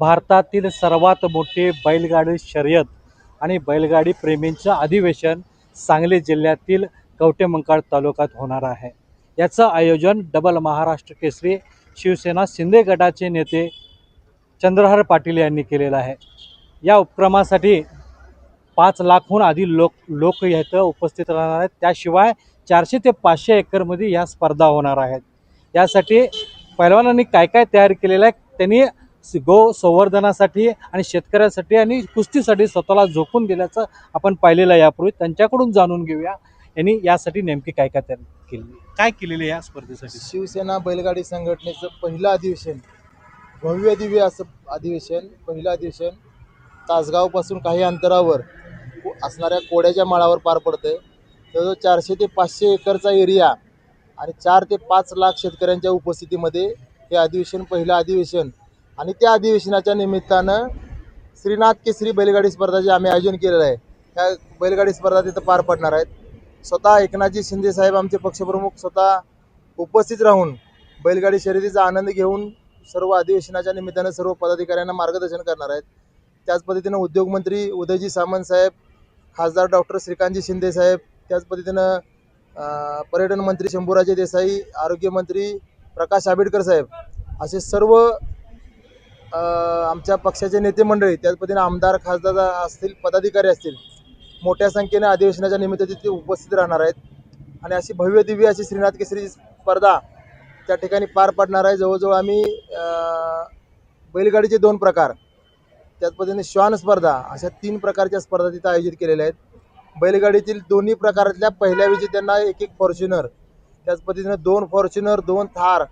भारतातील सर्वात मोठे बैलगाडी शर्यत आणि बैलगाडी प्रेमींचं अधिवेशन सांगली जिल्ह्यातील कवटेमंकाळ तालुक्यात होणार आहे. याचं आयोजन डबल महाराष्ट्र केसरी शिवसेना शिंदे गटाचे नेते चंद्रहर पाटील यांनी केलेलं आहे. या उपक्रमासाठी पाच लाखहून आधी लोक लोक इथं उपस्थित राहणार आहेत. त्याशिवाय चारशे ते पाचशे एकरमध्ये ह्या स्पर्धा होणार आहेत. यासाठी पैलवानांनी काय काय तयार केलेलं आहे त्यांनी गो संवर्धनासाठी आणि शेतकऱ्यासाठी आणि कुस्तीसाठी स्वतःला झोकून दिल्याचं आपण पाहिलेलं आहे यापूर्वी. त्यांच्याकडून जाणून घेऊया. यांनी यासाठी नेमकी काय काय केली? काय केलेलं आहे या स्पर्धेसाठी? शिवसेना बैलगाडी संघटनेचं पहिलं अधिवेशन भव्य दिव्य असं अधिवेशन पहिलं अधिवेशन तासगावपासून काही अंतरावर असणाऱ्या कोड्याच्या माळावर पार पडतंय. जवळजवळ चारशे ते पाचशे एकरचा एरिया आणि चार ते पाच लाख शेतकऱ्यांच्या उपस्थितीमध्ये हे अधिवेशन पहिलं अधिवेशन आणि त्या अधिवेशनाच्या निमित्तानं श्रीनाथ केसरी बैलगाडी स्पर्धाचे आम्ही आयोजन केलेलं आहे त्या बैलगाडी स्पर्धा तिथं पार पडणार आहेत. स्वतः एकनाथजी शिंदे साहेब आमचे पक्षप्रमुख स्वतः उपस्थित राहून बैलगाडी शर्यतीचा आनंद घेऊन सर्व अधिवेशनाच्या निमित्तानं सर्व पदाधिकाऱ्यांना मार्गदर्शन करणार आहेत. त्याच पद्धतीनं उद्योगमंत्री उदयजी सामंत साहेब खासदार डॉक्टर श्रीकांतजी शिंदे साहेब त्याच पद्धतीनं पर्यटन मंत्री शंभूराजे देसाई आरोग्यमंत्री प्रकाश आंबेडकर साहेब असे सर्व आमच्या पक्षाचे नेते मंडळी त्याच पद्धतीने आमदार खासदार असतील पदाधिकारी असतील मोठ्या संख्येने अधिवेशनाच्या निमित्त तिथे उपस्थित राहणार आहेत. आणि अशी भव्य दिव्य अशी श्रीनाथ केसरी स्पर्धा त्या ठिकाणी पार पडणार आहे. जवळजवळ आम्ही बैलगाडीचे दोन प्रकार त्याच पद्धतीने श्वान स्पर्धा अशा तीन प्रकारच्या स्पर्धा तिथं आयोजित केलेल्या आहेत. बैलगाडीतील दोन्ही प्रकारातल्या पहिल्या विजेत्यांना एक एक फॉर्च्युनर त्याच पद्धतीनं दोन फॉर्च्युनर दोन थार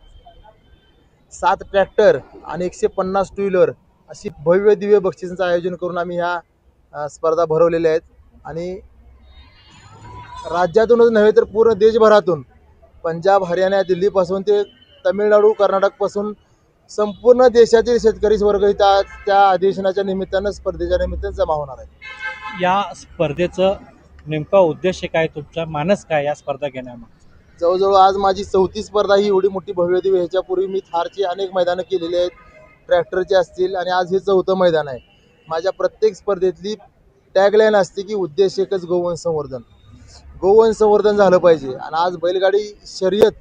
सात ट्रॅक्टर आणि एकशे पन्नास टू व्हीलर अशी भव्य दिव्य बक्षिसांचं आयोजन करून आम्ही ह्या स्पर्धा भरवलेल्या आहेत. आणि राज्यातूनच नव्हे तर पूर्ण देशभरातून पंजाब हरियाणा दिल्लीपासून ते तमिळनाडू कर्नाटकपासून संपूर्ण देशातील शेतकरी वर्ग त्या त्या अधिवेशनाच्या निमित्तानं स्पर्धेच्या निमित्तानं जमा होणार आहे या स्पर्धेचं नेमका उद्देश काय तुमचा मानस काय या स्पर्धा घेण्यामध्ये जवळजवळ आज माझी चौथी स्पर्धा ही एवढी मोठी भव्य दिव्य ह्याच्यापूर्वी मी थारची अनेक मैदानं केलेली आहेत. ट्रॅक्टरचे असतील आणि आज हे चौथं मैदान आहे. माझ्या प्रत्येक स्पर्धेतली टॅगलाईन असते की उद्देश एकच गोवंश संवर्धन. गोवंश संवर्धन झालं पाहिजे. आणि आज बैलगाडी शर्यत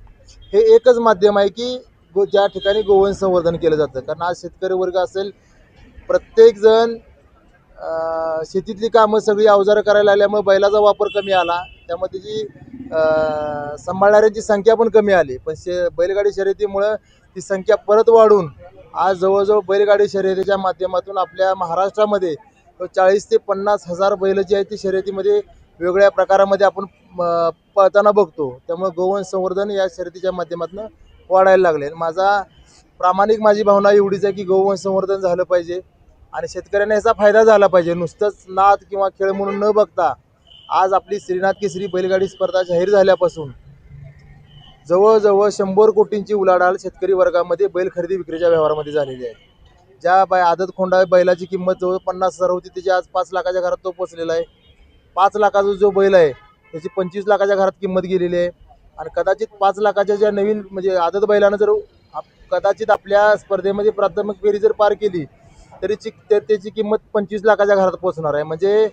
हे एकच माध्यम आहे की गो ज्या ठिकाणी गोवंश संवर्धन केलं जातं. कारण आज शेतकरी वर्ग असेल प्रत्येकजण शेतीतली कामं सगळी अवजारं करायला आल्यामुळे बैलाचा वापर कमी आला. त्यामध्ये जी सांभाळणाऱ्यांची संख्या पण कमी आली. पण शे बैलगाडी शर्यतीमुळं ती संख्या परत वाढून आज जवळजवळ बैलगाडी शर्यतीच्या माध्यमातून आपल्या महाराष्ट्रामध्ये चाळीस ते पन्नास हजार बैल जी आहेत ती शर्यतीमध्ये वेगळ्या प्रकारामध्ये आपण पळताना बघतो. त्यामुळे गोवंश संवर्धन या शर्यतीच्या माध्यमातून वाढायला लागले. माझा प्रामाणिक माझी भावना एवढीच आहे की गोवंश संवर्धन झालं पाहिजे. आणि शेतकऱ्यांना याचा फायदा झाला पाहिजे. नुसतंच नाद किंवा खेळ म्हणून न बघता आज आपली श्रीनाथ केसरी बैलगाडी स्पर्धा जाहीर झाल्यापासून जवळजवळ शंभर कोटींची उलाढाल शेतकरी वर्गामध्ये बैल खरेदी विक्रीच्या व्यवहारामध्ये झालेली आहे. ज्या बाय आदत खोंडा बैलाची किंमत जवळ पन्नास हजार होती त्याची आज पाच लाखाच्या घरात तो पोचलेला आहे. पाच लाखाचा जो बैल आहे त्याची पंचवीस लाखाच्या घरात किंमत गेलेली आहे. आणि कदाचित पाच लाखाच्या ज्या नवीन म्हणजे आदत बैलानं जर आप- कदाचित आपल्या स्पर्धेमध्ये प्राथमिक फेरी जर पार केली तरी ची त्याची किंमत पंचवीस लाखाच्या घरात पोचणार आहे. म्हणजे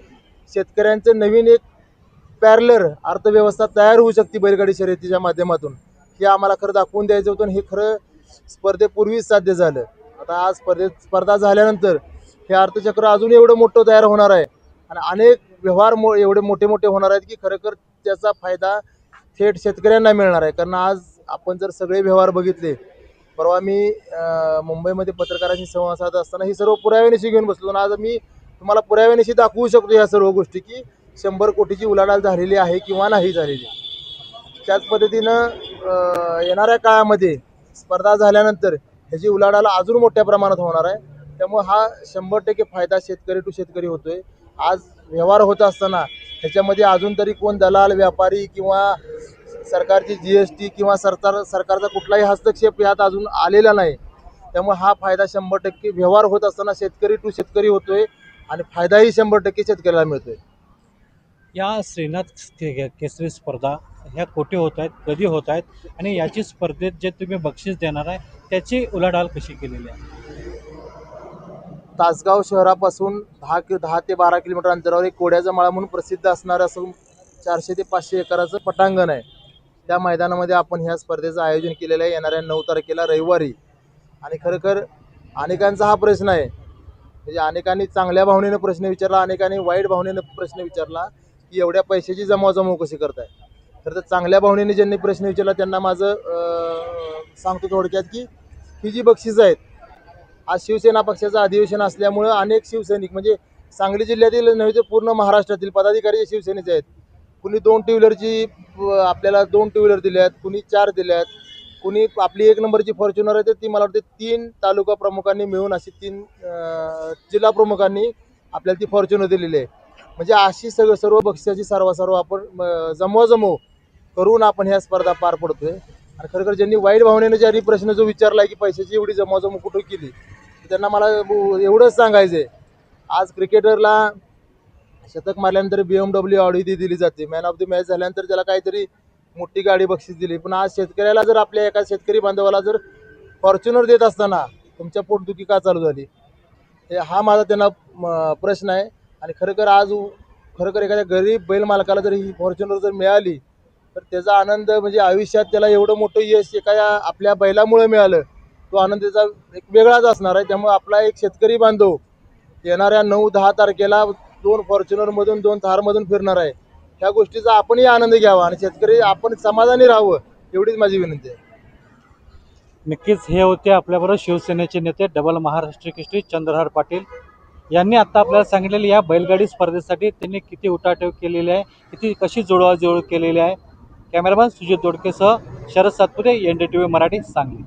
शेतकऱ्यांचं नवीन एक पॅरलर अर्थव्यवस्था तयार होऊ शकते बैलगाडी शर्यतीच्या माध्यमातून. हे आम्हाला खरं दाखवून द्यायचं होतं आणि हे खरं स्पर्धेपूर्वीच साध्य झालं. आता आज स्पर्धेत स्पर्धा झाल्यानंतर हे अर्थचक्र अजून एवढं मोठं तयार होणार आहे आणि अनेक व्यवहार मो एवढे मोठे मोठे होणार आहेत की खरंखर त्याचा फायदा थेट शेतकऱ्यांना मिळणार आहे. कारण आज आपण जर सगळे व्यवहार बघितले परवा मी मुंबईमध्ये पत्रकारांशी संवाद साधत असताना ही सर्व पुराव्यानिशी घेऊन बसलो आणि आज मी तुम्हाला पुराव्यानिशी दाखवू शकतो ह्या सर्व गोष्टी की शंभर कोटीची उलाढाल झालेली आहे किंवा नाही झालेली त्याच पद्धतीनं येणाऱ्या काळामध्ये स्पर्धा झाल्यानंतर ह्याची उलाढाल अजून मोठ्या प्रमाणात होणार आहे. त्यामुळे हा शंभर टक्के फायदा शेतकरी टू शेतकरी होतोय. आज व्यवहार होत असताना ह्याच्यामध्ये अजून तरी कोण दलाल व्यापारी किंवा सरकारची जी एस टी किंवा सरकार सरकारचा कुठलाही हस्तक्षेप यात अजून आलेला नाही. त्यामुळे हा फायदा शंभर टक्के व्यवहार होत असताना शेतकरी टू शेतकरी होतोय. आणि फायदाही शंभर टक्के शेतकऱ्याला मिळतोय. या श्रीनाथ के- केसरी स्पर्धा ह्या कोठे होत आहेत कधी होत आहेत आणि याची स्पर्धेत जे तुम्ही बक्षीस देणार आहे त्याची उलाढाल कशी केलेली आहे? तासगाव शहरापासून दहा कि दहा ते बारा किलोमीटर अंतरावर एक कोड्याचा माळा म्हणून प्रसिद्ध असणारं असं चारशे ते पाचशे एकराचं पटांगण आहे. त्या मैदानामध्ये आपण ह्या स्पर्धेचं आयोजन केलेलं आहे. येणाऱ्या नऊ तारखेला रविवारी. आणि खरोखर अनेकांचा हा प्रश्न आहे म्हणजे अनेकांनी चांगल्या भावनेनं प्रश्न विचारला अनेकांनी वाईट भावनेनं प्रश्न विचारला की एवढ्या पैशाची जमवाजमव कशी करताय? तर चांगल्या भावनेने ज्यांनी प्रश्न विचारला त्यांना माझं सांगतो थोडक्यात की ही जी बक्षिसं आहेत आज शिवसेना पक्षाचं अधिवेशन असल्यामुळं अनेक शिवसैनिक म्हणजे सांगली जिल्ह्यातील नव्हे तर पूर्ण महाराष्ट्रातील पदाधिकारी जे शिवसेनेचे आहेत कुणी दोन टू व्हीलरची आपल्याला दोन टू व्हीलर दिल्या आहेत कुणी चार दिल्या आहेत कुणी आपली एक नंबरची फॉर्च्युनर आहे तर ती मला वाटते तीन तालुका प्रमुखांनी मिळून अशी तीन जिल्हा प्रमुखांनी आपल्याला ती फॉर्च्युनर दिलेली आहे. म्हणजे अशी सगळं सर्व बक्षिसाची सर्व आपण जमवाजमव करून आपण ह्या स्पर्धा पार पडतोय. आणि खरं ज्यांनी वाईट भावनेने ज्यांनी प्रश्न जो विचारला आहे की पैशाची एवढी जमवाजमव कुठं केली त्यांना मला एवढंच सांगायचं आहे आज क्रिकेटरला शतक मारल्यानंतर बी एम डब्ल्यू ऑडी दिली जाते. मॅन ऑफ द मॅच झाल्यानंतर त्याला काहीतरी मोठी गाडी बक्षीस दिली. पण आज शेतकऱ्याला जर आपल्या एका शेतकरी बांधवाला जर फॉर्च्युनर देत असताना तुमच्या पोटदुखी का चालू झाली? हे हा माझा त्यांना म, प्रश्न आहे. आणि खरंखर आज खरंखर एखाद्या गरीब बैल मालकाला जर ही फॉर्च्युनर जर मिळाली तर त्याचा आनंद म्हणजे आयुष्यात त्याला एवढं मोठं यश एका या आपल्या बैलामुळे मिळालं तो आनंद त्याचा एक वेगळाच असणार आहे. त्यामुळे आपला एक शेतकरी बांधव येणाऱ्या नऊ दहा तारखेला दोन फॉर्च्युनरमधून दोन थारमधून फिरणार आहे. या गोष्टीचा आपणही आनंद घ्यावा आणि शेतकरी आपण समाधानी राहावं एवढीच माझी विनंती आहे. नक्कीच हे होते आपल्याबरोबर शिवसेनेचे नेते डबल महाराष्ट्र केसरी चंद्रहार पाटील. यांनी आता आपल्याला सांगितलेली या बैलगाडी स्पर्धेसाठी त्यांनी किती उठाठेव केलेली आहे किती कशी जुळवाजुळव केलेली आहे. Cameraman Sujit दोडकेसह Sharad Satpute N D T V Marathi Sangli.